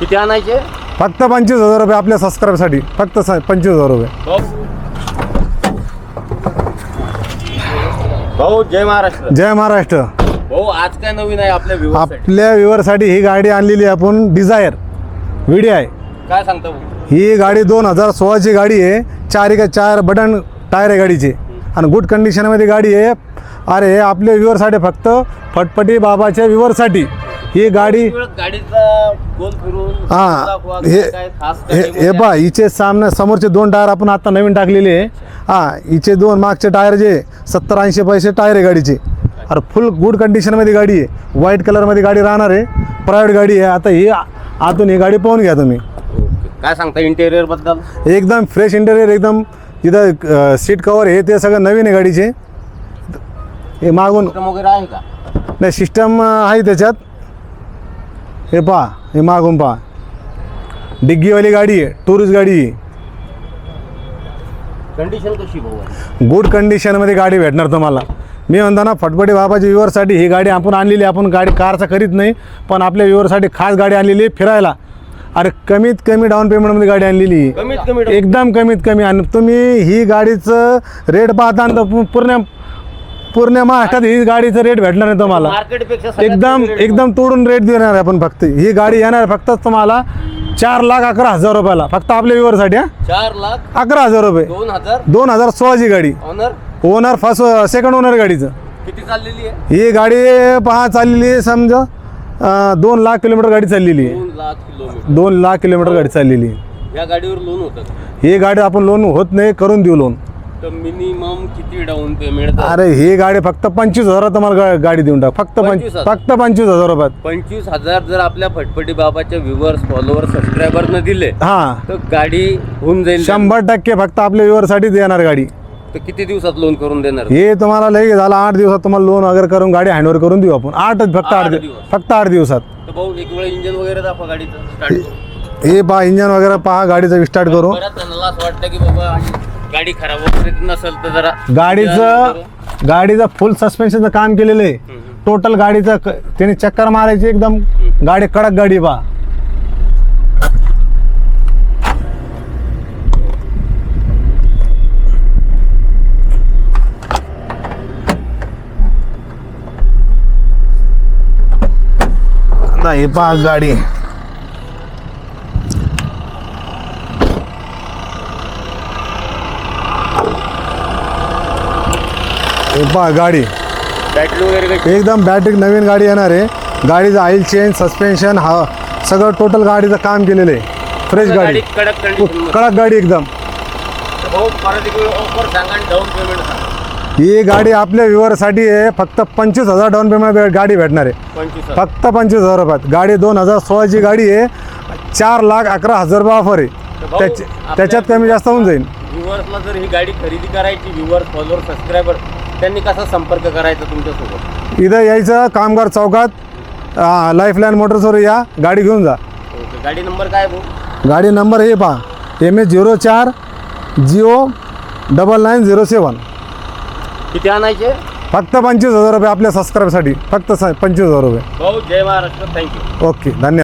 किती आणायचे? फक्त पंचवीस हजार रुपये आपल्या सबस्क्राईबसाठी फक्त स- पंचवीस हजार रुपये. भाऊ भाऊ जय महाराष्ट्र. जय महाराष्ट्र. भाऊ आज काय नवीन आहे आपल्या viewers साठी? आपल्या व्ह्युअरसाठी ही गाडी आणलेली आहे आपण डिझायर व्हिडिओ आहे काय सांगता भाऊ? ही गाडी दोन हजार सोळाची गाडी आहे. चार का चार बटन टायर आहे गाडीचे. आणि गुड कंडिशनमध्ये गाडी आहे. अरे आपल्या व्ह्युअरसाठी फक्त फटपटी बाबाच्या व्ह्युअरसाठी ही गाडी किती वेळ गाडीचा गोल फिरून हा दाखवा, हे काय खास हे काही हे पहा हिचे सामने समोरचे दोन टायर आपण आता नवीन टाकलेले आहे. हा हिचे दोन मागचे टायर जे सत्तर ऐंशी पैसे टायर आहे गाडीचे. अरे फुल गुड कंडिशनमध्ये गाडी आहे. व्हाईट कलरमध्ये गाडी राहणार आहे. प्रायव्हेट गाडी आहे. आता ही आतून ही गाडी पाहून घ्या तुम्ही. ओके. काय सांगता इंटेरियरबद्दल? एकदम फ्रेश इंटेरियर एकदम तिथं सीट कवर हे ते सगळं नवीन आहे गाडीचे. हे मागून सिस्टम वगैरे आहे का? नाही सिस्टम आहे त्याच्यात. हे पहा हे मागून पहा. डिग्गीवाली गाडी आहे टुरिस्ट गाडी आहे. कंडिशन कशी? गुड कंडिशनमध्ये गाडी भेटणार तुम्हाला. मी म्हणतो ना फटफटी बाबाच्या व्ह्युअरसाठी ही गाडी आपण आणलेली आहे. आपण गाडी कारचा करीत नाही पण आपल्या व्ह्युअरसाठी खास गाडी आणलेली आहे फिरायला. अरे कमीत कमी डाऊन पेमेंटमध्ये गाडी आणलेली आहे. कमीत कमी एकदम कमीत कमी. आणि तुम्ही ही गाडीचं रेट पाहता तर पू- पूर्ण पूर्ण महाराष्ट्रात ही गाडीचं रेट भेटणार आहे तुम्हाला. सगळ्यात एकदम कमी rate. एकदम तोडून रेट देणार आहे आपण फक्त. ही गाडी येणार फक्त तुम्हाला चार लाख अकरा हजार रुपयाला. फक्त आपल्या व्ह्युअरसाठी हा? चार लाख अकरा हजार रुपये. दोन हजार. दोन हजार सोळाची गाडी. Owner owner first second owner गाडीचं. किती चाललेली आहे? ही गाडी पहा चाललेली आहे समजा अं, दोन लाख किलोमीटर गाडी चाललेली आहे. दोन लाख किलोमीटर. दोन लाख किलोमीटर गाडी चाललेली आहे. या गाडीवर लोन होतं का? ही गाडी आपण लोन होत नाही करून देऊ लोन तर मिनिमम किती डाऊन पेमेंट अरे ही गाडी फक्त पंचवीस हजार तुम्हाला गा- गाडी देऊन टाक. फक्त पंच 25,000. फक्त पंचवीस हजार रुपयात. पंचवीस हजार जर आपल्या फटफटी बाबाच्या व्ह्युअर्स फॉलोअर सबस्क्रायबर न दिले हां. तर गाडी होऊन जाईल. शंभर टक्के फक्त आपल्या व्ह्युअरसाठी देणार गाडी. तर किती दिवसात लोन करून देणार? हे तुम्हाला लई झालं आठ दिवसात तुम्हाला लोन वगैरे करून गाडी हँडओव्हर करून देऊ आपण. आठच फक्त आठ आठ दिवस दिवस. फक्त आठ दिवसात. तर भाऊ एक वेळ इंजिन वगैरे दाखवा गाडीचं स्टार्ट हे पहा इंजन वगैरे पहा गाडीचं स्टार्ट करू. बऱ्याच जणांना असं वाटतं की बाबा गाडी खराब वगैरे नसेल तर जरा गाडीचं गाडीचं फुल सस्पेन्शनचं काम केलेलं आहे. टोटल गाडीचं क- त्याने चक्कर मारायची एकदम. गाडी कडक गाडी आता हे पहा गाडी. पहा गाडी. बॅटरी वगैरे एकदम बॅटरी नवीन गाडी येणार आहे. गाडीचं ऑइल चेंज सस्पेन्शन हा सगळं टोटल गाडीचं काम केलेलं आहे. फ्रेश गाडी. कडक कंडिशन कडक गाडी एकदम. भाऊ परत एक वेळ ऑफर सांगा आणि डाऊन पेमेंट सांगा. ही गाडी आपल्या व्ह्युअरसाठी आहे. फक्त पंचवीस हजार डाऊन पेमेंट गाडी भेटणार आहे. पंचवीस हजार. फक्त पंचवीस हजार रुपयात. गाडी दोन हजार सोळाची गाडी आहे. चार लाख अकरा हजार रुपये ऑफर आहे. भाऊ, त्याच्या आपल्या- त्याच्यात कमी जास्त होऊन जाईल. व्ह्युअर्सला जर ही गाडी खरेदी करायची व्ह्युअर्स फॉलोअर सबस्क्रायबर त्यांनी कसा संपर्क करायचा तुमच्यासोबत? इथं यायचं कामगार चौकात. लाईफलाईन मोटर्सवर या. गाडी घेऊन जा. ओके गाडी नंबर काय भाऊ? गाडी नंबर हे पहा. एम एच झिरो चार Jio double nine zero seven किती आणायचे? फक्त पंचवीस हजार रुपये आपल्या सबस्क्राईबसाठी फक्त स पंचवीस हजार रुपये. भाऊ जय महाराष्ट्र. थँक्यू ओके धन्यवाद.